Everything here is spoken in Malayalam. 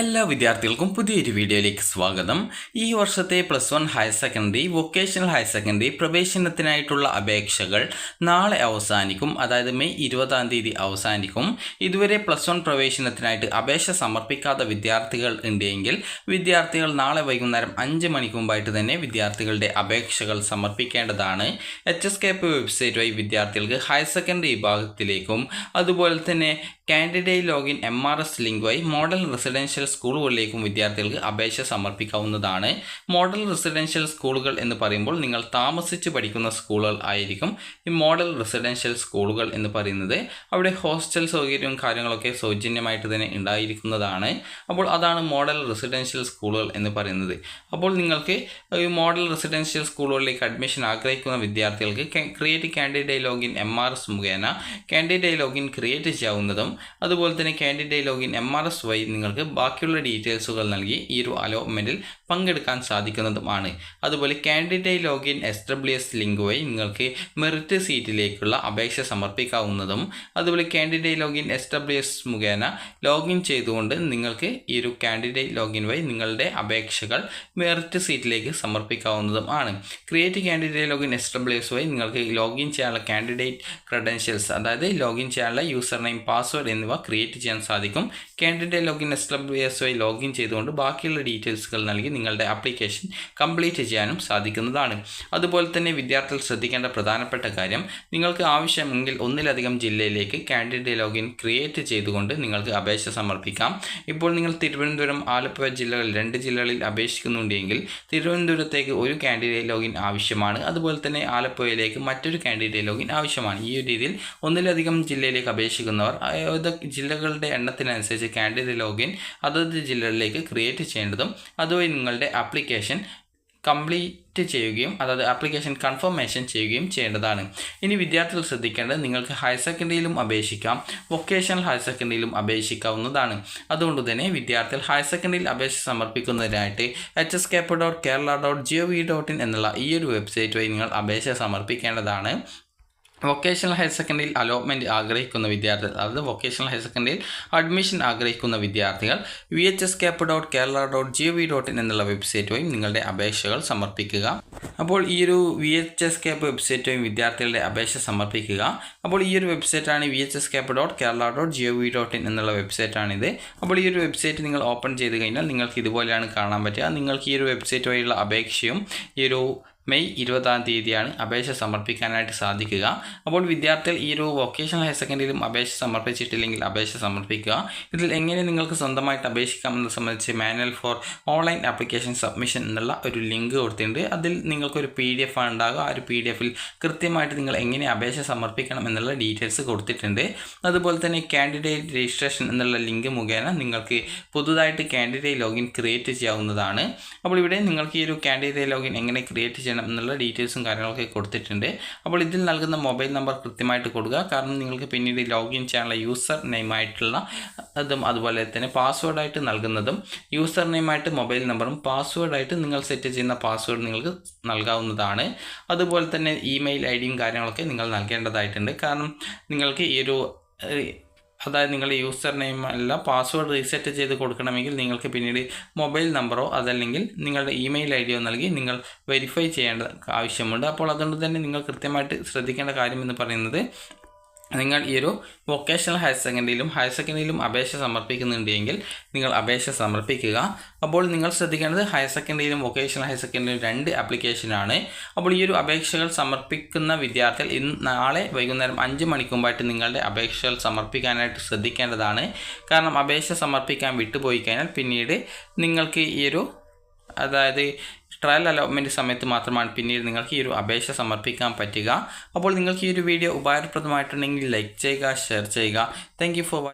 എല്ലാ വിദ്യാർത്ഥികൾക്കും പുതിയൊരു വീഡിയോയിലേക്ക് സ്വാഗതം. ഈ വർഷത്തെ plus one higher secondary vocational higher secondary പ്രവേശനത്തിനായിട്ടുള്ള അപേക്ഷകൾ നാളെ അവസാനിക്കും. അതായത് മെയ് ഇരുപതാം തീയതി അവസാനിക്കും. ഇതുവരെ പ്ലസ് വൺ പ്രവേശനത്തിനായിട്ട് അപേക്ഷ സമർപ്പിക്കാത്ത വിദ്യാർത്ഥികൾ ഉണ്ടെങ്കിൽ വിദ്യാർത്ഥികൾ നാളെ വൈകുന്നേരം അഞ്ച് മണിക്ക് മുമ്പായിട്ട് തന്നെ വിദ്യാർത്ഥികളുടെ അപേക്ഷകൾ സമർപ്പിക്കേണ്ടതാണ്. H S K P website വഴി വിദ്യാർത്ഥികൾക്ക് ഹയർ സെക്കൻഡറി വിഭാഗത്തിലേക്കും അതുപോലെ തന്നെ candidate login M R S link വഴി മോഡൽ റെസിഡൻഷ്യൽ സ്കൂളുകളിലേക്കും വിദ്യാർത്ഥികൾക്ക് അപേക്ഷ സമർപ്പിക്കാവുന്നതാണ്. മോഡൽ റെസിഡൻഷ്യൽ സ്കൂളുകൾ എന്ന് പറയുമ്പോൾ നിങ്ങൾ താമസിച്ച് പഠിക്കുന്ന സ്കൂളുകൾ ആയിരിക്കും ഈ മോഡൽ റെസിഡൻഷ്യൽ സ്കൂളുകൾ എന്ന് പറയുന്നത്. അവിടെ ഹോസ്റ്റൽ സൗകര്യവും കാര്യങ്ങളൊക്കെ സൗജന്യമായിട്ട് തന്നെ ഉണ്ടായിരിക്കുന്നതാണ്. അപ്പോൾ അതാണ് മോഡൽ റെസിഡൻഷ്യൽ സ്കൂളുകൾ എന്ന് പറയുന്നത്. അപ്പോൾ നിങ്ങൾക്ക് ഈ മോഡൽ റെസിഡൻഷ്യൽ സ്കൂളുകളിലേക്ക് അഡ്മിഷൻ ആഗ്രഹിക്കുന്ന വിദ്യാർത്ഥികൾക്ക് create candidate login M R S മുഖേന കാൻഡിഡേറ്റ് ലോഗിൻ ക്രിയേറ്റ് ചെയ്യാവുന്നതും അതുപോലെ തന്നെ candidate login M R S വഴി നിങ്ങൾക്ക് ബാക്കിയുള്ള ഡീറ്റെയിൽസുകൾ നൽകി ഈ ഒരു അലോട്ട്മെന്റിൽ പങ്കെടുക്കാൻ സാധിക്കുന്നതുമാണ്. അതുപോലെ candidate login S W S link വഴി നിങ്ങൾക്ക് മെറിറ്റ് സീറ്റിലേക്കുള്ള അപേക്ഷ സമർപ്പിക്കാവുന്നതും അതുപോലെ candidate login S W S മുഖേന ലോഗിൻ ചെയ്തുകൊണ്ട് നിങ്ങൾക്ക് ഈ ഒരു കാൻഡിഡേറ്റ് ലോഗിൻ വഴി നിങ്ങളുടെ അപേക്ഷകൾ മെറിറ്റ് സീറ്റിലേക്ക് സമർപ്പിക്കാവുന്നതും ആണ്. Create candidate login S W S വഴി നിങ്ങൾക്ക് ലോഗിൻ ചെയ്യാനുള്ള കാൻഡിഡേറ്റ് ക്രെഡൻഷ്യൽസ് അതായത് ലോഗിൻ ചെയ്യാനുള്ള യൂസർ നെയിം പാസ്വേഡ് എന്നിവ ക്രിയേറ്റ് ചെയ്യാൻ സാധിക്കും. Candidate login S W S via login ചെയ്തുകൊണ്ട് ബാക്കിയുള്ള ഡീറ്റെയിൽസുകൾ നൽകി നിങ്ങളുടെ ആപ്ലിക്കേഷൻ കംപ്ലീറ്റ് ചെയ്യാനും സാധിക്കുന്നതാണ്. അതുപോലെ തന്നെ വിദ്യാർത്ഥികൾ ശ്രദ്ധിക്കേണ്ട പ്രധാനപ്പെട്ട കാര്യം നിങ്ങൾക്ക് ആവശ്യമെങ്കിൽ ഒന്നിലധികം ജില്ലയിലേക്ക് കാൻഡിഡേറ്റ് ലോഗിൻ ക്രിയേറ്റ് ചെയ്തുകൊണ്ട് നിങ്ങൾക്ക് അപേക്ഷ സമർപ്പിക്കാം. ഇപ്പോൾ നിങ്ങൾ തിരുവനന്തപുരം ആലപ്പുഴ ജില്ലകളിൽ രണ്ട് ജില്ലകളിൽ അപേക്ഷിക്കുന്നുണ്ടെങ്കിൽ തിരുവനന്തപുരത്തേക്ക് ഒരു കാൻഡിഡേറ്റ് ലോഗിൻ ആവശ്യമാണ്. അതുപോലെ തന്നെ ആലപ്പുഴയിലേക്ക് മറ്റൊരു കാൻഡിഡേറ്റ് ലോഗിൻ ആവശ്യമാണ്. ഈ ഒരു രീതിയിൽ ഒന്നിലധികം ജില്ലയിലേക്ക് അപേക്ഷിക്കുന്നവർ ജില്ലകളുടെ എണ്ണത്തിനനുസരിച്ച് കാൻഡിഡേറ്റ് ലോഗിൻ അതത് ജില്ലകളിലേക്ക് ക്രിയേറ്റ് ചെയ്യേണ്ടതും അതുവഴി നിങ്ങളുടെ ആപ്ലിക്കേഷൻ കംപ്ലീറ്റ് ചെയ്യുകയും അതായത് ആപ്ലിക്കേഷൻ കൺഫർമേഷൻ ചെയ്യുകയും ചെയ്യേണ്ടതാണ്. ഇനി വിദ്യാർത്ഥികൾ ശ്രദ്ധിക്കേണ്ടത് നിങ്ങൾക്ക് ഹയർ സെക്കൻഡറിയിലും അപേക്ഷിക്കാം വൊക്കേഷണൽ ഹയർ സെക്കൻഡറിയിലും അപേക്ഷിക്കാവുന്നതാണ്. അതുകൊണ്ട് തന്നെ വിദ്യാർത്ഥികൾ ഹയർ സെക്കൻഡറിയിൽ അപേക്ഷ സമർപ്പിക്കുന്നതിനായിട്ട് H S cap dot Kerala dot G O V dot in എന്നുള്ള ഈ ഒരു വെബ്സൈറ്റ് വഴി നിങ്ങൾ അപേക്ഷ സമർപ്പിക്കേണ്ടതാണ്. വൊക്കേഷണൽ ഹയർ സെക്കൻഡറിയിൽ അലോട്ട്മെന്റ് ആഗ്രഹിക്കുന്ന വിദ്യാർത്ഥികൾ അതായത് വൊക്കേഷണൽ ഹയർ സെക്കൻഡറിയിൽ അഡ്മിഷൻ ആഗ്രഹിക്കുന്ന വിദ്യാർത്ഥികൾ V H S cap dot Kerala dot G V dot in എന്നുള്ള വെബ്സൈറ്റ് വഴി നിങ്ങളുടെ അപേക്ഷകൾ സമർപ്പിക്കുക. അപ്പോൾ ഈ ഒരു V H S cap website വഴി വിദ്യാർത്ഥികളുടെ അപേക്ഷ സമർപ്പിക്കുക. അപ്പോൾ ഈ ഒരു വെബ്സൈറ്റാണ് V H S cap dot Kerala dot G V dot in എന്നുള്ള വെബ്സൈറ്റാണിത് അപ്പോൾ ഈ ഒരു വെബ്സൈറ്റ് നിങ്ങൾ ഓപ്പൺ ചെയ്ത് കഴിഞ്ഞാൽ നിങ്ങൾക്ക് ഇതുപോലെയാണ് കാണാൻ പറ്റുക. നിങ്ങൾക്ക് ഈ ഒരു വെബ്സൈറ്റ് വഴിയുള്ള അപേക്ഷയും ഈ ഒരു മെയ് ഇരുപതാം തീയതിയാണ് അപേക്ഷ സമർപ്പിക്കാനായിട്ട് സാധിക്കുക. അപ്പോൾ വിദ്യാർത്ഥികൾ ഈ ഒരു വൊക്കേഷണൽ ഹയർ സെക്കൻഡറിയിലും അപേക്ഷ സമർപ്പിച്ചിട്ടില്ലെങ്കിൽ അപേക്ഷ സമർപ്പിക്കുക. ഇതിൽ എങ്ങനെ നിങ്ങൾക്ക് സ്വന്തമായിട്ട് അപേക്ഷിക്കാം എന്നത് സംബന്ധിച്ച് manual for online application submission എന്നുള്ള ഒരു ലിങ്ക് കൊടുത്തിട്ടുണ്ട്. അതിൽ നിങ്ങൾക്കൊരു പി ഡി എഫ് ആണ് ഉണ്ടാകുക ആ ഒരു പി ഡി എഫിൽ കൃത്യമായിട്ട് നിങ്ങൾ എങ്ങനെ അപേക്ഷ സമർപ്പിക്കണം എന്നുള്ള ഡീറ്റെയിൽസ് കൊടുത്തിട്ടുണ്ട്. അതുപോലെ തന്നെ കാൻഡിഡേറ്റ് രജിസ്ട്രേഷൻ എന്നുള്ള ലിങ്ക് മുഖേന നിങ്ങൾക്ക് പുതുതായിട്ട് കാൻഡിഡേറ്റ് ലോഗിൻ ക്രിയേറ്റ് ചെയ്യാവുന്നതാണ്. അപ്പോൾ ഇവിടെ നിങ്ങൾക്ക് ഈ ഒരു കാൻഡിഡേറ്റ് ലോഗിൻ എങ്ങനെ ക്രിയേറ്റ് ചെയ്യണം ചെയ്യണം എന്നുള്ള ഡീറ്റെയിൽസും കാര്യങ്ങളൊക്കെ കൊടുത്തിട്ടുണ്ട്. അപ്പോൾ ഇതിൽ നൽകുന്ന മൊബൈൽ നമ്പർ കൃത്യമായിട്ട് കൊടുക്കുക. കാരണം നിങ്ങൾക്ക് പിന്നീട് ലോഗിൻ ചെയ്യാനുള്ള യൂസർ നെയിമായിട്ടുള്ള അതും അതുപോലെ തന്നെ പാസ്വേഡായിട്ട് നൽകുന്നതും യൂസർ നെയിമായിട്ട് മൊബൈൽ നമ്പറും പാസ്വേഡായിട്ട് നിങ്ങൾ സെറ്റ് ചെയ്യുന്ന പാസ്വേഡ് നിങ്ങൾക്ക് നൽകാവുന്നതാണ്. അതുപോലെ തന്നെ ഇമെയിൽ ഐ ഡിയും കാര്യങ്ങളൊക്കെ നിങ്ങൾ നൽകേണ്ടതായിട്ടുണ്ട്. കാരണം നിങ്ങൾക്ക് ഈ ഒരു അതായത് നിങ്ങളുടെ യൂസർ നെയിം അല്ല പാസ്വേഡ് റീസെറ്റ് ചെയ്ത് കൊടുക്കണമെങ്കിൽ നിങ്ങൾക്ക് പിന്നീട് മൊബൈൽ നമ്പറോ അതല്ലെങ്കിൽ നിങ്ങളുടെ ഇമെയിൽ ഐ ഡിയോ നൽകി നിങ്ങൾ വെരിഫൈ ചെയ്യേണ്ട ആവശ്യമുണ്ട്. അപ്പോൾ അതുകൊണ്ട് തന്നെ നിങ്ങൾ കൃത്യമായിട്ട് ശ്രദ്ധിക്കേണ്ട കാര്യം എന്ന് പറയുന്നത് നിങ്ങൾ ഈ ഒരു വൊക്കേഷണൽ ഹയർ സെക്കൻഡറിയിലും ഹയർ സെക്കൻഡറിയിലും അപേക്ഷ സമർപ്പിക്കുന്നുണ്ടെങ്കിൽ നിങ്ങൾ അപേക്ഷ സമർപ്പിക്കുക. അപ്പോൾ നിങ്ങൾ ശ്രദ്ധിക്കേണ്ടത് ഹയർ സെക്കൻഡറിയിലും വൊക്കേഷണൽ ഹയർ സെക്കൻഡറിയിലും രണ്ട് ആപ്ലിക്കേഷനാണ് അപ്പോൾ ഈ ഒരു അപേക്ഷകൾ സമർപ്പിക്കുന്ന വിദ്യാർത്ഥികൾ ഇന്ന് നാളെ വൈകുന്നേരം അഞ്ച് മണിക്കുമ്പായിട്ട് നിങ്ങളുടെ അപേക്ഷകൾ സമർപ്പിക്കാനായിട്ട് ശ്രദ്ധിക്കേണ്ടതാണ്. കാരണം അപേക്ഷ സമർപ്പിക്കാൻ വിട്ടുപോയി കഴിഞ്ഞാൽ പിന്നീട് നിങ്ങൾക്ക് ഈ ഒരു അതായത് ട്രയൽ അലോട്ട്മെന്റ് സമയത്ത് മാത്രമാണ് പിന്നീട് നിങ്ങൾക്ക് ഈ ഒരു അപേക്ഷ സമർപ്പിക്കാൻ പറ്റുക. അപ്പോൾ നിങ്ങൾക്ക് ഈ ഒരു വീഡിയോ ഉപകാരപ്രദമായിട്ടുണ്ടെങ്കിൽ ലൈക്ക് ചെയ്യുക ഷെയർ ചെയ്യുക. Thank for